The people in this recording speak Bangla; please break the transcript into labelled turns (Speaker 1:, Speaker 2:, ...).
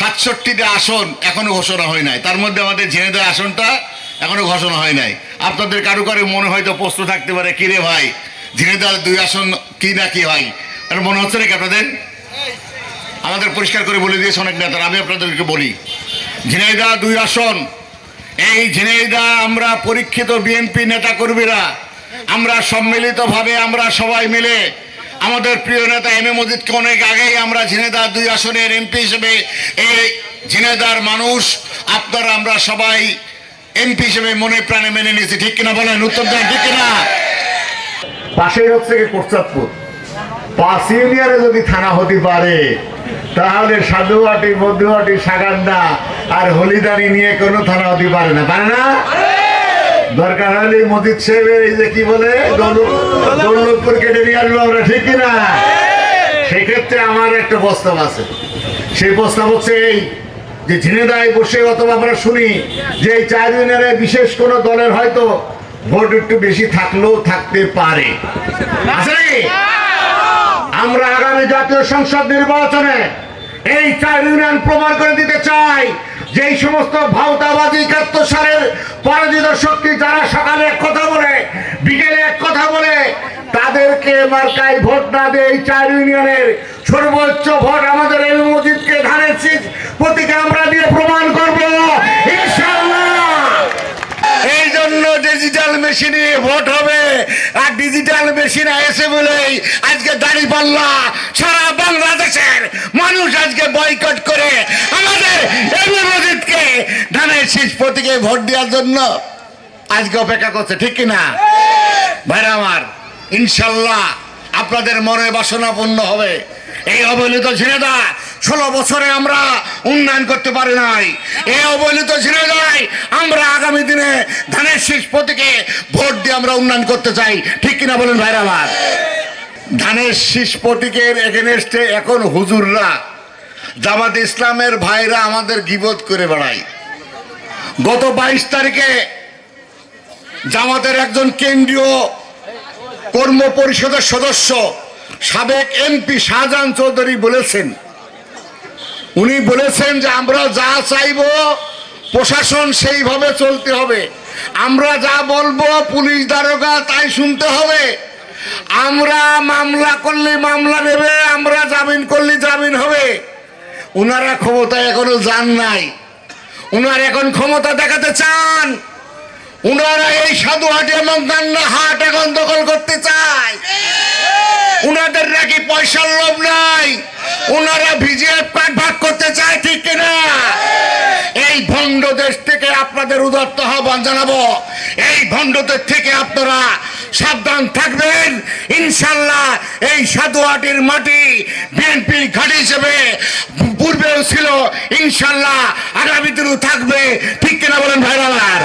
Speaker 1: সাতষট্টিটা আসন এখনও ঘোষণা হয় নাই। তার মধ্যে আমাদের ঝিনেদা আসনটা এখনও ঘোষণা হয় নাই। আপনাদের কারও কারও মনে হয়তো প্রশ্ন থাকতে পারে, কিরে ভাই ঝিনেদার দুই আসন কি না কি হয়? এটা মনে হচ্ছে নাকি আপনাদের? আমাদের পরিষ্কার করে বলে দিয়েছে অনেক নেতারা, আমি আপনাদেরকে বলি ঝিনাইদা দুই আসন, এই ঝিনাইদা আমরা পরীক্ষিত বিএনপি নেতা কর্মীরা আমরা সম্মিলিতভাবে আমরা সবাই মিলে আমাদের প্রিয় নেতা এম এ মজিদকে অনেক আগেই আমরা ঝিনেদার দুই আসনের এমপি হিসেবে এই ঝিনেদার মানুষ আপনারা আমরা সবাই এমপি হিসেবে মনে প্রাণে মেনে নিয়েছি। ঠিক কিনা বলেন? উত্তর দেন ঠিক কিনা? পাশেই হচ্ছে কি কোটচাঁদপুর পাঁচ ইউনিয়নে যদি থানা হতে পারে তাহলে সাধুয়াটি মধুয়াটি সাগান্ডা আর হলিদানি নিয়ে কোনো থানা হতে পারে না। পারে না? দরকার হলে মজিদ সাহেবের এই যে কি বলে, দৌলতপুর কেটে নিয়ে আসব আমরা, ঠিক কিনা? সেক্ষেত্রে আমার একটা প্রস্তাব আছে। সেই প্রস্তাব হচ্ছে এই যে ঝিনেদায় বসে অথবা আমরা শুনি যে এই চার ইউনিয়নে বিশেষ কোনো দলের হয়তো ভোট একটু বেশি থাকলেও থাকতে পারে। আমরা আগামী জাতীয় সংসদ নির্বাচনে এই চার ইউনিয়ন প্রমাণ করে দিতে চাই যে সমস্ত ভাওতাবাদী একাত্তর সালের পরাজিত শক্তি যারা সকালে এক কথা বলে, বিকেলে এক কথা বলে, তাদেরকে মার্কায় ভোট না দিয়ে এই চার ইউনিয়নের সর্বোচ্চ ভোট আমাদের এই মসজিদকে ধানের শীষ প্রতীকে আমরা দিয়ে প্রমাণ করব এই জন্য ডিজিটাল মেশিনে ভোট হবে, আর ডিজিটাল মেশিন এসে বলেই আজকে দাড়ি পাল্লা মানুষ আজকে বয়কট করে আমাদের এমনি ধানের শীষ প্রতীকে ভোট দেওয়ার জন্য আজকে অপেক্ষা করছে, ঠিক কিনা? ভাইরা আমার, ইনশাল্লাহ আপনাদের মনে বাসনা পূর্ণ হবে। এই অবহেলিত ঝিনেদা ষোলো বছরে আমরা উন্নয়ন করতে পারি নাই। এই অবহেলিত ঝিনেদায় আমরা আগামী দিনে ধানের শীষ প্রতীকে ভোট দিয়ে আমরা উন্নয়ন করতে চাই, ঠিক কিনা বলেন ভাইরা আমার? ধানের শীষ প্রতীকের এগেনেস্টে এখন হুজুররা জামাত ইসলামের ভাইরা আমাদের গিবত করে বেড়ায়। গত বাইশ তারিখে জামাতের একজন কেন্দ্রীয় কর্ম পরিষদের সদস্য, সাবেক এমপি শাহজাহান চৌধুরী বলেছেন। উনি বলেছেন যে, আমরা যা চাইব প্রশাসন সেইভাবে চলতে হবে। আমরা যা বলব পুলিশ দারোগা তাই শুনতে হবে। আমরা মামলা করলে মামলা নেবে, আমরা জামিন করলে জামিন হবে। উনারা ক্ষমতায় এখনও যান নাই। উনার এখন ক্ষমতা দেখাতে চান। উনারা এই এখন দখল করতে চায়। উনাদের নাকি পয়সার লোভ নাই। উনারা ভিজিএফ কার্ড ভাগ করতে চায় ঠিক কিনা? এই ভণ্ড দেশ থেকে আপনাদের উদাত্ত আহ্বান জানাব। এই ভণ্ডদের থেকে আপনারা সাবধান থাকবেন। ইনশাল্লাহ এই সাধুয়াটির মাটি বিএনপির ঘাটি হিসেবে পূর্বেও ছিল। ইনশাল্লাহ আগামী থাকবে। ঠিক কিনা বলেন ভাইরালার